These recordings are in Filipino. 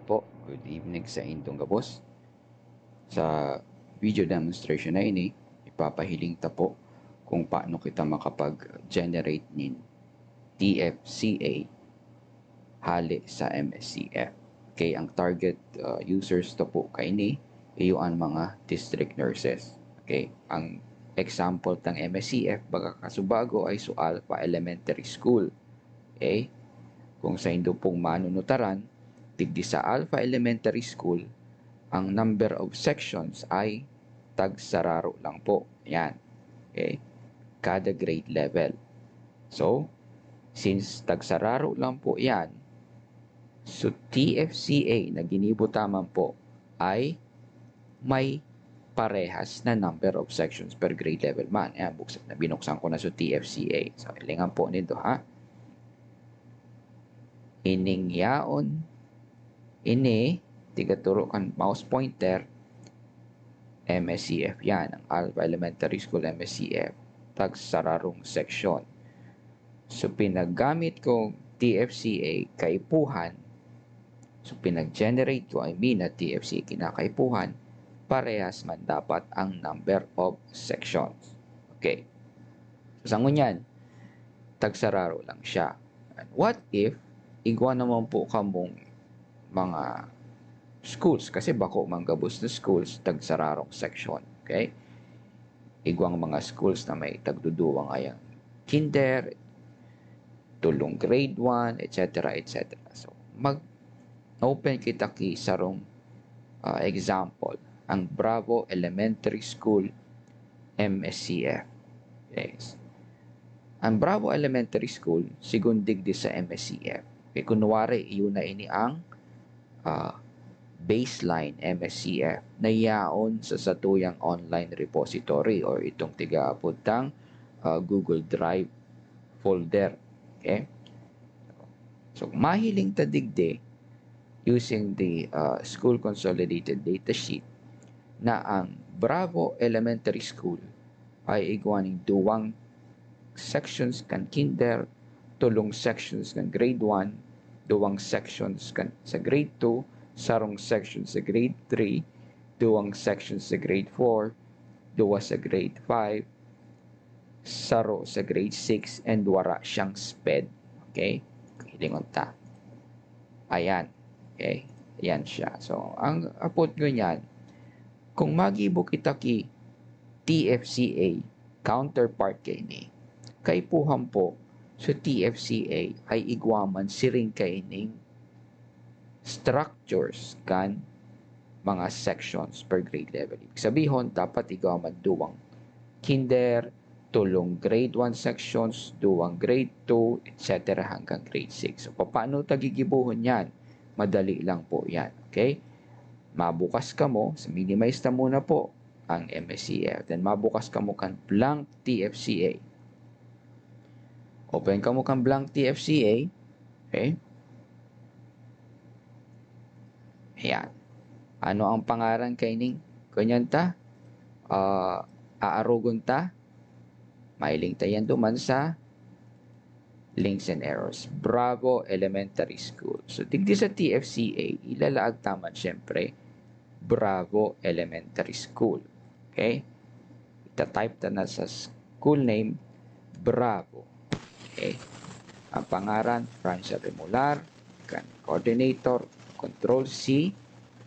Po, good evening sa indong gabos. Sa video demonstration na ini, ipapahiling ta po kung paano kita makapag-generate nin TFCA hali sa MSCF. Okay, ang target uh, users to po kay ni iyo ang mga district nurses. Okay, ang example ng MSCF baga kasubago ay su Alpha Elementary School. Okay, kung sa indo pong manunutaran, digdi sa Alpha Elementary School, ang number of sections ay tagsararo lang po. Yan. Okay? Kada grade level. So, since tagsararo lang po yan, so TFCA na ginibutaman po ay may parehas na number of sections per grade level man. Ayan, buksan binuksan ko na sa TFCA. So, ilingan po nito ha. Ining yaon ini tigaturo kan mouse pointer MSCF yan ang Alpha Elementary School MSCF tag sararong section so pinaggamit ko TFCA kaipuhan. So pinag-generate ko I mean na TFCA kinakaipuhan. Parehas man dapat ang number of sections. Okay. So sa ngunyan tagsararo lang siya. And what if igwa naman po kamong mga schools. Kasi bako manggabos na schools tagsararong section okay? Igwang mga schools na may tagduduwang ayang kinder tulong grade 1 etc etc so mag open kita ki sarong uh, example ang Bravo Elementary School MSCF yes. Ang Bravo Elementary School sigundig di sa MSCF kay kunwari iyon na ini ang uh, baseline MSCF na yaon sa satuyang online repository or itong tiga-apuntang uh, Google Drive folder. Okay? So, mahiling tadigde using the uh, School Consolidated Datasheet na ang Bravo Elementary School ay igwaning duwang sections kan kinder, tulong sections kan grade 1, duwang sections kan sa grade 2, sarong sections sa grade 3, duwang sections sa grade 4, duwa sa grade 5, saro sa grade 6, and wara siyang sped. Okay? Hilingon ta. Ayan. Okay? Ayan siya. So, ang apot ko niyan, kung magibo kita ki TFCA counterpart kay ni, kay puham po So TFCA ay igwaman siring kaining structures kan mga sections per grade level. Ibig dapat igwaman duwang kinder, tulong grade 1 sections, duwang grade 2, etc. hanggang grade 6. So, paano tagigibuhon yan? Madali lang po yan. Okay? Mabukas ka mo, minimize na muna po ang MSCF. Then, mabukas ka mo kan blank TFCA Open ka mo kang blank TFCA. Okay? Ayan. Ano ang pangaran kay ning? Kunyan ta? Uh, aarugon ta? Mailing ta yan duman sa links and errors. Bravo Elementary School. So, digdi sa TFCA, ilalaag taman syempre, Bravo Elementary School. Okay? Ita-type ta na sa school name, Bravo Okay. Ang pangaran, Francia Remular, coordinator, control C.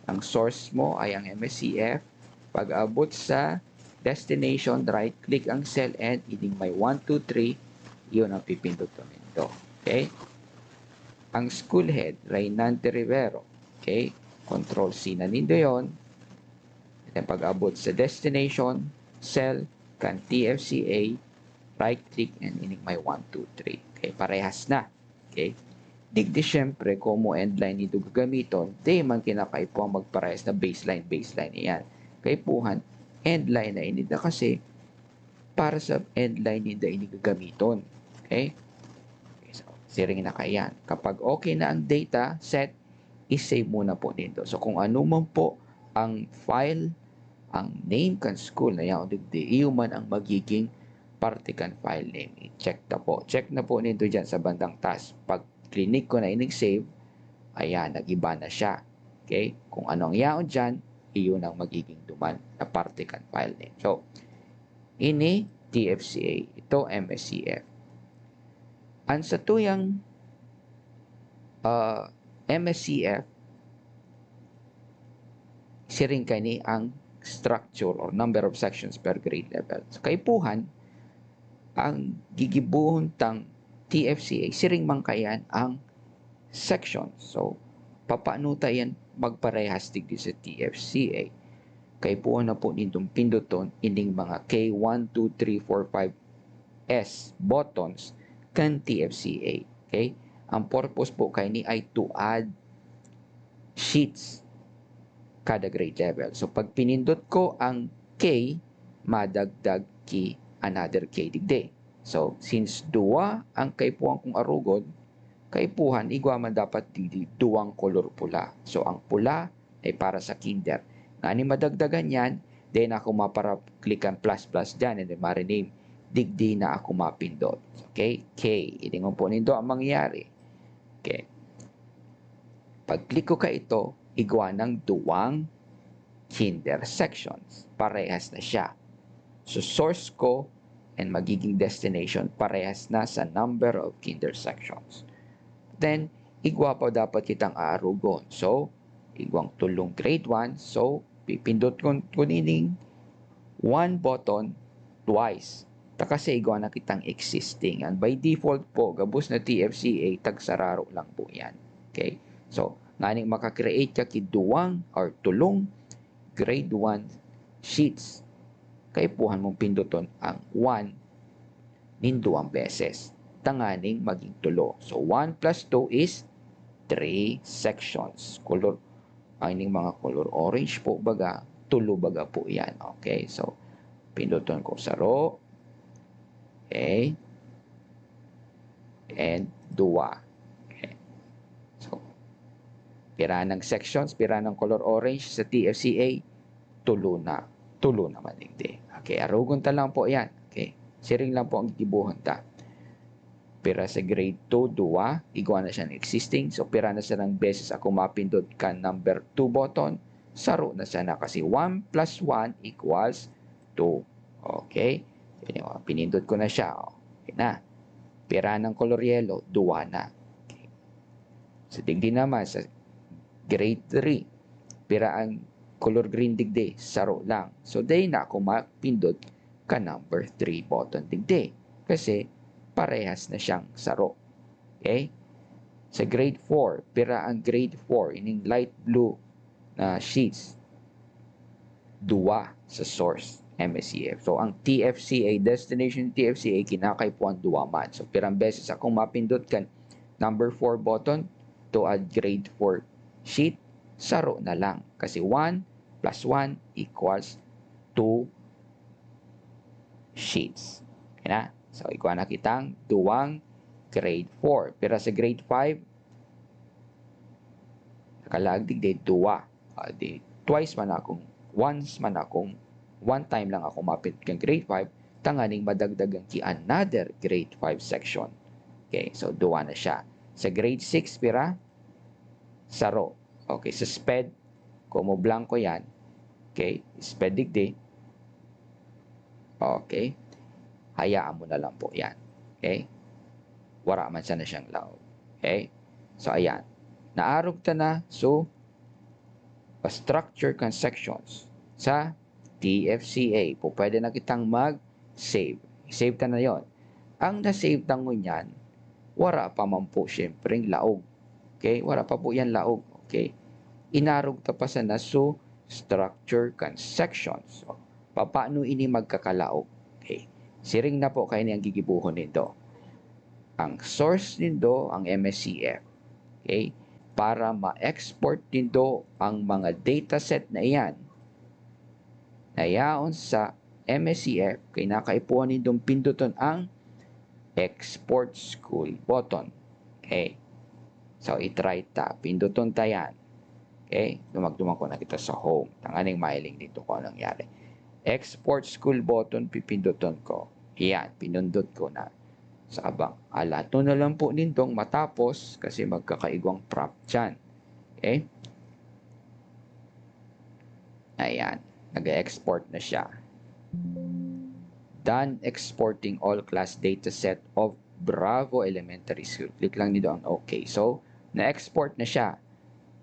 Ang source mo ay ang MSCF. Pag abot sa destination, right click ang cell and ining may 1, 2, 3, yun ang pipindot nito. Okay? Ang school head, Reynante Rivero. Okay? Control C na nindo yon. Then pag abot sa destination, cell, kan TFCA, right click and ining may 1, 2, 3. Okay, parehas na. Okay. Digdi syempre, kung mo endline nito gagamiton, di man kinakaipo ang magparehas na baseline, baseline. Iyan. Kaipuhan, endline na ini na kasi para sa endline nida ini gagamiton. Okay? okay so, siring na kayan. Kapag okay na ang data set, isave muna po dito. So, kung ano man po ang file, ang name kan school na yan, digdi, iyo man ang magiging partikan file name. I-check na po. Check na po nito dyan sa bandang task. Pag clinic ko na inig-save, ayan, nag-iba na siya. Okay? Kung ano ang yaon dyan, iyon ang magiging duman na parte kan file name. So, ini TFCA, ito MSCF. Ang sa tuyang uh, MSCF, siring kani ang structure or number of sections per grade level. So, kaipuhan, ang gigibuhon tang TFCA, siring man kayan ang sections. So, papaano tayo magparehas digdi sa TFCA? Kay po na po nitong pinduton ining mga K1, 2, 3, 4, 5 S buttons kan TFCA. Okay? Ang purpose po kay ni ay to add sheets kada grade level. So, pag pinindot ko ang K, madagdag ki another K digde. So, since duwa ang kaipuan kong arugod, kaipuhan, igwa man dapat di duwang kolor pula. So, ang pula ay para sa kinder. Nga ni madagdagan yan, then ako mapara klikan plus plus dyan and then mariname digdi na ako mapindot. Okay? K. Iningon po nindo ang mangyayari. Okay. Pag-click ko ka ito, igwa ng duwang kinder sections. Parehas na siya. So, source ko and magiging destination parehas na sa number of kinder sections. Then, igwa pa dapat kitang aarugon. So, igwang tulong grade 1. So, pipindot ko kunining one button twice. Ta kasi igwa na kitang existing. And by default po, gabos na TFCA, tagsararo lang po yan. Okay? So, nganing makakreate ka kiduwang or tulong grade 1 sheets. Kay puhan mong pinduton ang 1 ninduang beses. Tanganing maging tulo. So, 1 plus 2 is 3 sections. Color, ang ining mga color orange po baga, tulo baga po yan. Okay, so, pinduton ko sa row. Okay. And dua. pira ng sections, pira ng color orange sa TFCA, tulo na. Tulo naman hindi. Okay, arugon ta lang po yan. Okay, siring lang po ang gibuhan ta. Pira sa grade 2, duwa, igwa na siya ng existing. So, pira na siya ng beses ako mapindot ka number 2 button. Saro na siya na kasi 1 plus 1 equals 2. Okay? Pinindot ko na siya. Okay na. Pira ng color yellow, duwa na. Okay. So, digdi naman sa grade 3. Pira ang color green digde, saro lang. So, day na ako mapindot ka number 3 button digde. Kasi, parehas na siyang saro. Okay? Sa grade 4, pira ang grade 4, ining light blue na sheets, duwa sa source MSCF. So, ang TFCA, destination TFCA, ang duwa man. So, pirang beses akong mapindot kan number 4 button to add grade 4 sheet, saro na lang. Kasi 1 plus 1 equals 2 sheets. Okay na? So, ikuha na kitang duwang grade 4. Pero sa grade 5, nakalagdig din duwa. Uh, di, twice man akong, once man akong, one time lang ako mapit kang grade 5, tanganing madagdagan ki another grade 5 section. Okay, so duwa na siya. Sa grade 6, pira, saro. Okay, sa SPED, kung mo blanco yan, okay, SPED digdi, okay, hayaan mo na lang po yan. Okay, wala man siya na siyang laog. Okay, so ayan, naarog ta na, so, pa-structure kan sections sa TFCA. Po pwede na kitang mag-save. Save ta na yon. Ang na-save tango niyan, wala pa man po syempre laog. Okay? Wala pa po yan laog. Okay? Inarog ta pa sa naso structure kan sections. So, paano ini magkakalaog? Okay. Siring na po kayo niyang gigibuhon nito. Ang source nito, ang MSCF. Okay? Para ma-export nito ang mga dataset na iyan na yaon sa MSCF, kay nakaipuan nitong pinduton ang export school button. Okay? So, itry ta. Pinduton ta yan. Okay? Dumagduman ko na kita sa home. Tanganing mailing dito ko anong nangyari. Export school button, pipinduton ko. Yan, pinundot ko na sa abang. Alato na lang po nitong matapos kasi magkakaigwang prop dyan. Okay? Ayan, nag-export na siya. Done exporting all class dataset of Bravo Elementary School. Click lang dito ang OK. So, na-export na siya.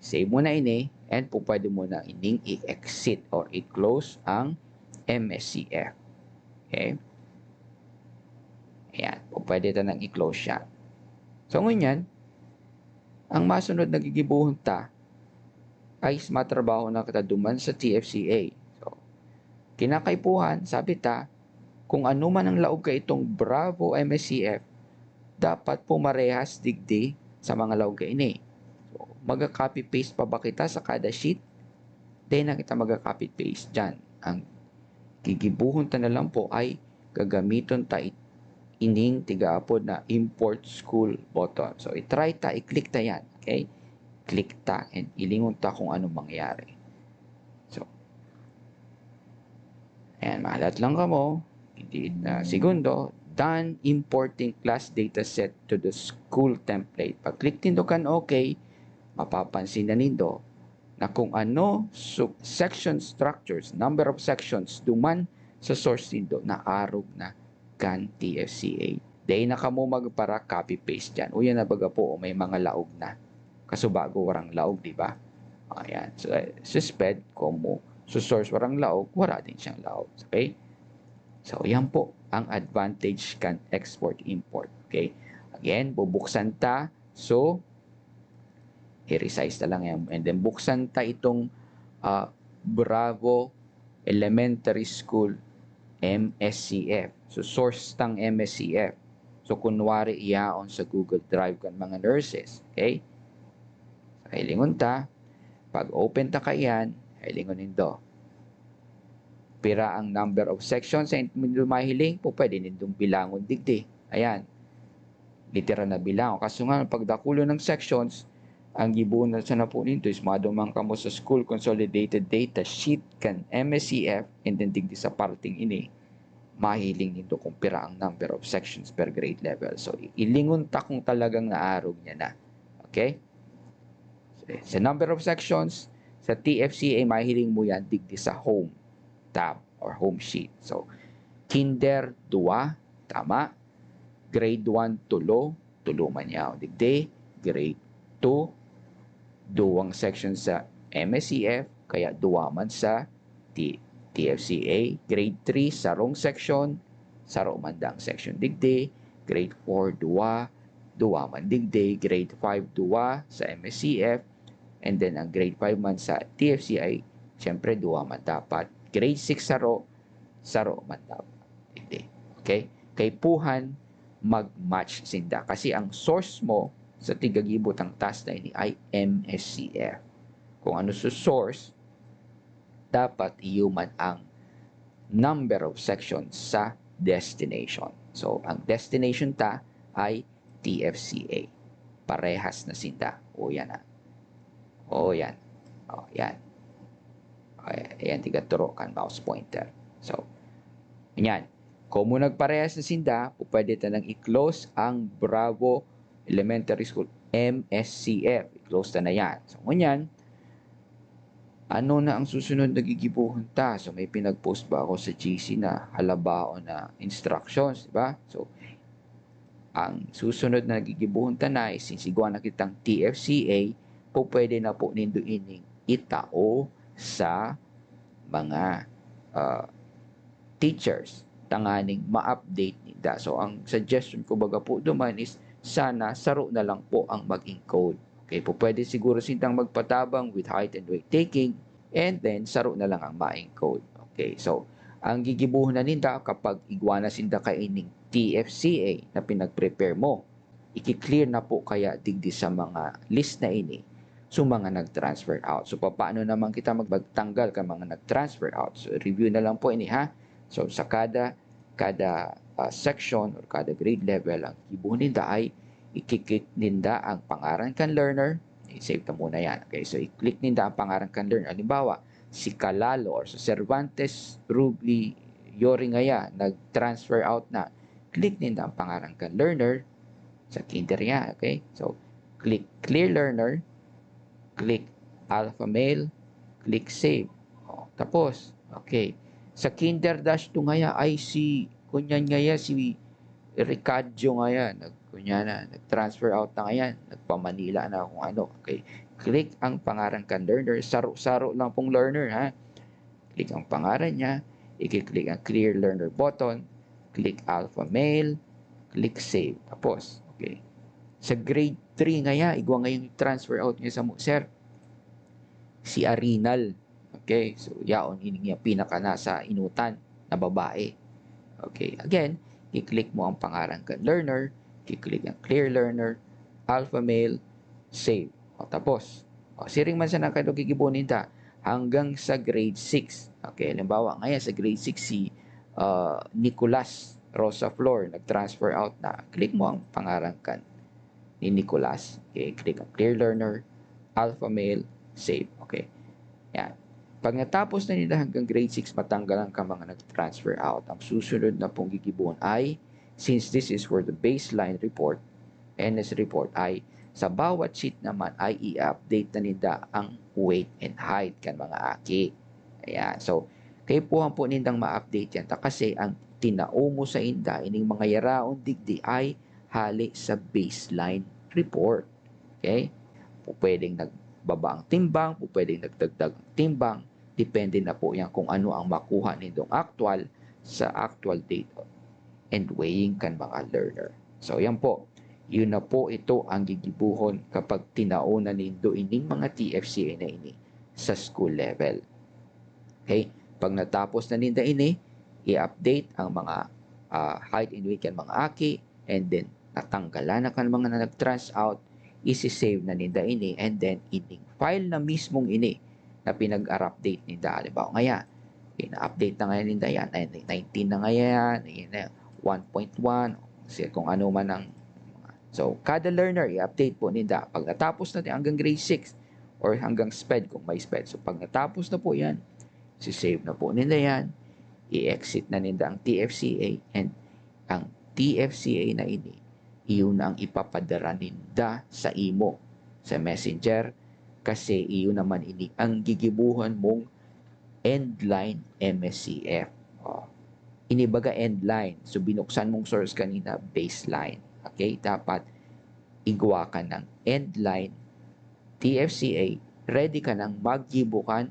Save mo na ini and po pwede mo na ining i-exit or i-close ang MSCF. Okay? Ayan, po pwede ito nang i-close siya. So, ngunyan, ang masunod na gigibuhon ta ay matrabaho na kita duman sa TFCA. So, kinakaipuhan, sabi ta, kung ano man ang laog ka itong Bravo MSCF, dapat pumarehas digdi sa mga laog ka ini. So, mag-copy-paste pa ba kita sa kada sheet? Then na kita mag-copy-paste dyan. Ang gigibuhon ta na lang po ay gagamiton ta ining tigaapod na import school button. So, i-try ta, i-click ta yan. Okay? Click ta and ilingon ta kung ano mangyari. So, ayan, mahalat lang ka mo uh, segundo, done importing class dataset to the school template. Pag click nindo kan OK, mapapansin na nindo na kung ano section structures, number of sections duman sa source nindo na arog na kan TFCA. Day na kamo magpara copy paste diyan. Uya na baga po may mga laog na. Kaso bago warang laog, di ba? Ayan. So, suspect kung mo so source warang laog, wala din siyang laog. Okay? So, yan po ang advantage kan export-import. Okay? Again, bubuksan ta. So, i-resize na lang yan. And then, buksan ta itong uh, Bravo Elementary School MSCF. So, source tang MSCF. So, kunwari iyaon sa Google Drive kan mga nurses. Okay? So, hilingon ta. Pag open ta ka yan, hilingon do pira ang number of sections sa inyo mahiling po pwede nindong bilangon digdi. Ayan. Literal na bilang. Kaso nga, pagdakulo ng sections, ang gibuon sa na po nito is madumang kamo sa school consolidated data sheet kan MSCF and then digdi sa parting ini mahiling nito kung pira ang number of sections per grade level. So, ilingon ta kung talagang naarog niya na. Okay? So, sa number of sections, sa TFCA, mahiling mo yan digdi sa home tab or home sheet. So, kinder 2, tama. Grade 1 tulo, tulo man yaw. Digde, grade 2, duwang section sa MSCF, kaya duwa man sa T TFCA. Grade 3, sarong section, saro man dang section digde. Grade 4, duwa, duwa man digde. Grade 5, duwa sa MSCF. And then, ang grade 5 man sa TFCA, syempre, duwa man dapat grade 6 saro, saro man daw. Hindi. Okay? Kay puhan, mag-match sinda. Kasi ang source mo sa tigagibot ang task na ini ay. Kung ano sa source, dapat iuman ang number of sections sa destination. So, ang destination ta ay TFCA. Parehas na sinda. O yan na. O yan. O yan. Ayan, tiga turo kan mouse pointer. So, yan. Kung mo nagparehas na sinda, pwede tanang i-close ang Bravo Elementary School MSCF. I-close na na yan. So, ngunyan, ano na ang susunod na gigibuhan ta? So, may pinag-post ba ako sa GC na halabao na instructions, di ba? So, ang susunod na gigibuhan ta na is since na kitang TFCA, po pwede na po nindo ining itao sa mga uh, teachers tanganing ma-update nila. So, ang suggestion ko baga po duman is sana saro na lang po ang mag-encode. Okay, po pwede siguro sintang magpatabang with height and weight taking and then saro na lang ang ma-encode. Okay, so ang gigibuhon na ninda kapag igwana sinda kaining TFCA na pinag-prepare mo, iki-clear na po kaya digdi sa mga list na ini So, mga nag-transfer out. So, paano naman kita magtanggal ka mga nag-transfer out? So, review na lang po ini ha. So, sa kada kada uh, section or kada grade level, ang ibuhin ninda ay ikiklik ninda ang pangaran kan learner. I-save ta muna yan. Okay, so i-click ninda ang pangaran kan learner. Halimbawa, si Kalalo or sa Cervantes Rubli Yori Ngaya nag-transfer out na. Click ninda ang pangaran kan learner sa kinder niya. Okay, so click clear learner click alpha mail, click save. O, Tapos, okay. Sa kinder dash to ngaya ay si, kunyan ngaya si Ricardo ngaya, nag, kunya na, nag-transfer out na ngayon, nagpa-Manila na kung ano. Okay. Click ang pangalan kan learner. Saro-saro lang pong learner, ha? Click ang pangalan niya. I-click ang clear learner button. Click alpha mail. Click save. Tapos, okay. Sa grade 3 ngaya, igwa ngayon transfer out niya sa mo, sir. Si Arinal. Okay, so yaon ini niya pinaka nasa inutan na babae. Okay, again, i-click mo ang pangalan kan learner, i-click ang clear learner, alpha mail, save. O, tapos, o, siring man sa nakado gigibunin ta hanggang sa grade 6. Okay, halimbawa ngayon sa grade 6 si uh, Nicolas Rosa Flor nag-transfer out na. Click mo ang pangalan kan ni Nicolas. Okay, click ang clear learner, alpha mail, save. Okay. Yan. Pag natapos na nila hanggang grade 6, matanggalan ka mga nag-transfer out. Ang susunod na pong gigibuon ay, since this is for the baseline report, NS report ay, sa bawat sheet naman ay i-update na nila ang weight and height kan mga aki. Ayan. So, kay po po nindang ma-update yan. Ta kasi ang tinao mo sa inda, ining mga yaraon digdi ay hali sa baseline report. Okay? Pwedeng nagbaba ang timbang, pwedeng nagdagdag ang timbang, Depende na po yan kung ano ang makuha nindong actual sa actual date and weighing kan mga learner. So, yan po. Yun na po ito ang gigibuhon kapag tinauna nindo ining mga TFCA na ini sa school level. Okay? Pag natapos na ninda ini, i-update ang mga uh, height and weight kan mga aki and then natanggalan na kan mga na nag-trans out, isi-save na ninda ini and then ining file na mismong ini na pinag-update ni Da. Halimbawa, ngaya, ina-update na ngayon ni Da yan. 19 na ngayon, yan, 1.1, kasi kung ano man ang So, kada learner, i-update po ni Da. Pag natapos natin hanggang grade 6 or hanggang SPED kung may SPED. So, pag natapos na po yan, si-save na po nila yan, i-exit na nila ang TFCA and ang TFCA na ini, iyon ang ipapadara ninda sa imo sa messenger kasi iyon naman ini ang gigibuhan mong endline MSCF. Oh. Inibaga endline. So, binuksan mong source kanina, baseline. Okay? Dapat igawa ka ng endline TFCA. Ready ka nang maggibukan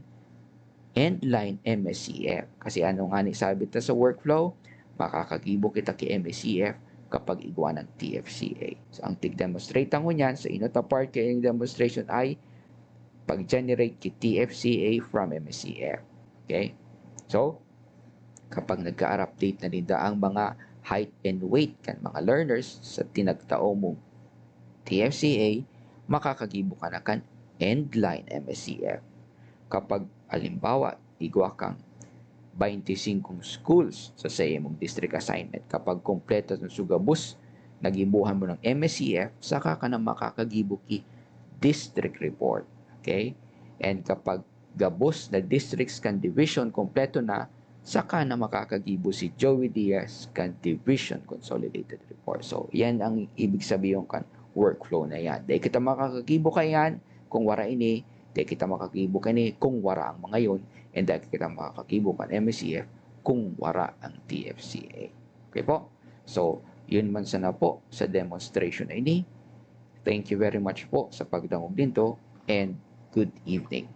endline MSCF. Kasi ano nga ni sabi sa workflow, makakagibo kita kay MSCF kapag igawa ng TFCA. So, ang tig-demonstrate ang niyan sa inota part kay demonstration ay pag-generate kay TFCA from MSCF. Okay? So, kapag nagka-update na nila ang mga height and weight kan mga learners sa tinagtao mo TFCA, makakagibo ka na kan endline MSCF. Kapag alimbawa, igwa kang 25 schools sa sa mong district assignment, kapag kompleto ng sugabus, nagibuhan mo ng MSCF, saka ka na makakagibo ki district report. Okay? And kapag gabos na districts kan division kompleto na, saka na makakagibo si Joey Diaz kan division consolidated report. So, yan ang ibig sabihin kan workflow na yan. Dahil kita makakagibo ka yan kung wara ini, dahil kita makakibo ka ni kung wara ang mga yon, and dahil kita makakakibo kan MSCF kung wara ang TFCA. Okay po? So, yun man sana po sa demonstration na ini. Thank you very much po sa pagdangog dito and good evening.